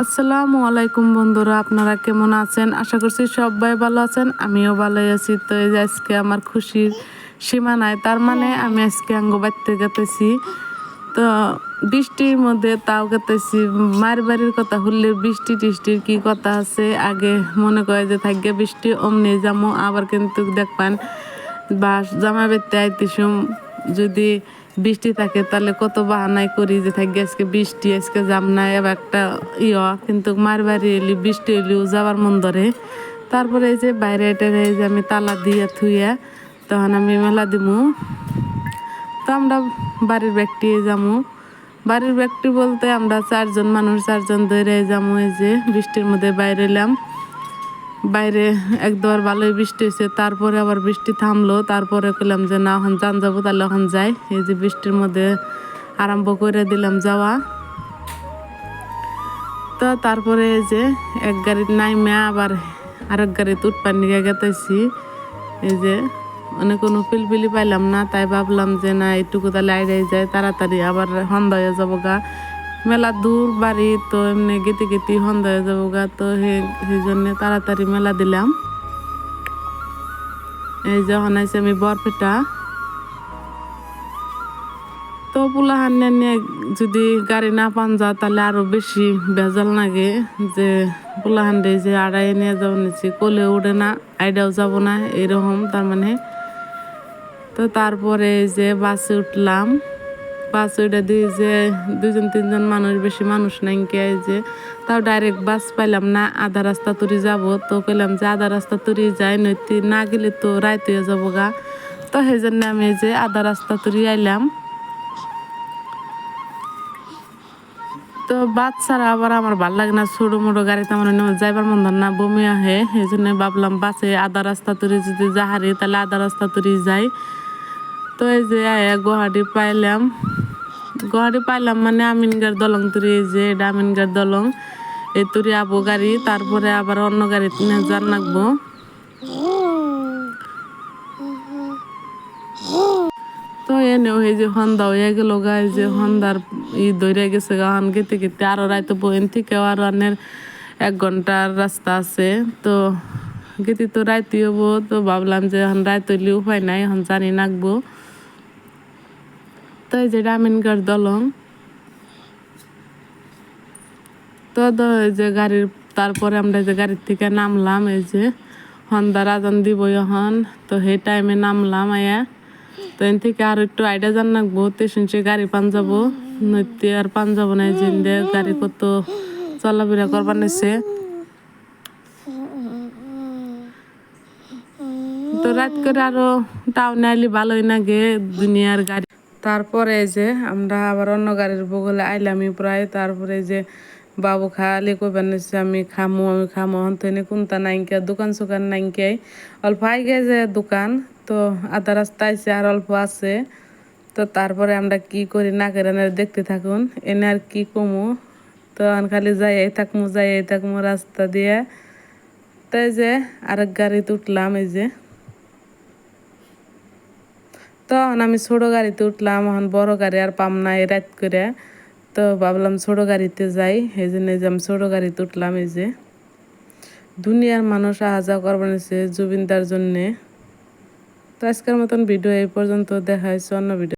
আসসালামু আলাইকুম বন্ধুরা, আপনারা কেমন আছেন? আশা করছি সবাই ভালো আছেন, আমিও ভালোই আছি। তো এই যে আজকে আমার খুশির সীমা নাই তার মানে আমি আজকে আঙ্গ বাড়তে গেতেছি। তো বৃষ্টির মধ্যে তাও গেতেছি। মায়ের বাড়ির কথা হলে বৃষ্টি টিষ্টির কি কথা আছে? আগে মনে করে যে থাকবে বৃষ্টি, অমনি যাব আবার কিন্তু দেখবেন বা জামা বেরতে আইতেছুম যদি বৃষ্টি থাকে, তাহলে কত বাহানাই করি যে থাকি, আজকে বৃষ্টি, আজকে যাম না এবার একটা ইয়। কিন্তু মার বাড়ি এলি, বৃষ্টি এলিও যাবার মন ধরে। তারপরে এই যে বাইরে টেরে এই যে আমি তালা দিয়ে থুইয়া তখন আমি মেলা দিমু। তো আমরা বাড়ির ব্যক্তি যামু। বাড়ির ব্যক্তি বলতে আমরা চারজন, মানুষ চারজন ধরে যামু, এই যে বৃষ্টির মধ্যে বাইরে এলাম। বাইরে একদম ভালোই বৃষ্টি হয়েছে, তারপরে আবার বৃষ্টি থামলো, তারপরে কইলাম যে না, এখন যান যাব, তাহলে এখন যাই। এই যে বৃষ্টির মধ্যে আরম্ভ করে দিলাম যাওয়া। তো তারপরে এই যে এক গাড়ির নাইমে আবার আরেক গাড়িতে উৎপান নিয়ে গেতেছি। এই যে মানে কোনো পিলপিলি পাইলাম না, তাই ভাবলাম যে না, এইটুকু তাহলে আইডাই যায়, তাড়াতাড়ি আবার সন্ধ্যা হয়ে যাব গা। মেলা দূর বাড়ি তো এমনি গেতে গেতে সন্ধ্যা হয়ে যাব গা, তো সেই জন্য তাড়াতাড়ি মেলা দিলাম। এই যে আছে আমি বরপেটা। তো পোলাহান নিয়ে যদি গাড়ি না পান যা, তাহলে আরও বেশি ভেজাল লাগে যে পোলাহান দিয়ে যে আড়াই নিয়ে যাব নিচ্ছি কোলে উঠে না, আইডাও যাব না, এরকম তার মানে। তো তারপরে যে বাসে উঠলাম। বাস ওইটা দিয়ে যে দুজন তিনজন মানুষ, বেশি মানুষ নাই কে যে। তাও ডাইরেক্ট বাস পাইলাম না, আধা রাস্তা তুরি যাব। তো কইলাম যে আধা রাস্তা তুরি যাই, নইতে না গেলে তো রাইতে যাব গা। তো সেই জন্য আমি যে আধা রাস্তা তুরি আইলাম। তো ছাড়া আবার আমার ভালো লাগে না, ছোটো মোটো গাড়িতে আমার যাইবার মন ধর না, বমি আহে। সেই জন্য ভাবলাম বাসে আধা রাস্তা তুরি যদি যাহারি, তাহলে আধা রাস্তা তুরি যাই। তো এই যে গুয়াহাটি পাইলাম। গুয়াহাটি পাইলাম মানে আমিনগার দলং তুরি, এই যে এটা আমিনগার দলং। এই তুরি আবু গাড়ি, তারপরে আবার অন্য গাড়ি যান লাগবো। তো এনে ওই যে হন্দা হয়ে গেল গা, এই যে হন্দার ই দৌড়ে গেছে গা, হন গেতে গেতে। আরও রাইতে বইন থেকে আরও অনেক এক ঘণ্টার রাস্তা আছে। তো গেতে তো রাইতে হব তো ভাবলাম যে এখন রাইত উপায় নাই এখন জানি নাকবো তো এই যে রামিনগড় দলং তো এই যে গাড়ির, তারপরে আমরা যে গাড়ির থেকে নামলাম, এই যে হন্দা রাজন দিব এখন, তো সেই টাইমে নামলাম আয়া। তো এন থেকে আর একটু আইডিয়া জান রাখব স্টেশন সে গাড়ি পান যাব নইতে আর পান যাব না যে গাড়ি কত চলাফেরা করবার নিছে। তো রাত করে আরও টাউনে আইলে ভালোই লাগে, দুনিয়ার গাড়ি। তারপরে যে আমরা আবার অন্য গাড়ির বগলে আইলামই প্রায়, তারপরে যে বাবু খালি কইবার নিচ্ছে আমি খামু আমি খামু। হন্তনে কোনটা নাইকা দোকান সোকান নাইকাই অল্প আগে যে দোকান, তো আধা রাস্তা আছে আর অল্প আছে। তো তারপরে আমরা কি করি না করে দেখতে থাকুন। এনে আর কি কমু? তো খালি যাই থাকমু যাই থাকমু রাস্তা দিয়ে। তাই যে আরেক গাড়িতে উঠলাম, এই যে তখন আমি ছোটো গাড়িতে উঠলাম, এখন বড় গাড়ি আর পাম নাই রাত করে। তো ভাবলাম ছোটো গাড়িতে যাই, এই জন্য যে আমি ছোটো গাড়িতে উঠলাম এই যে। দুনিয়ার মানুষ আহা করবার জুবিনদার জন্যে। তো আজকের মতন ভিডিও এই পর্যন্ত, দেখা হয়েছে অন্য ভিডিও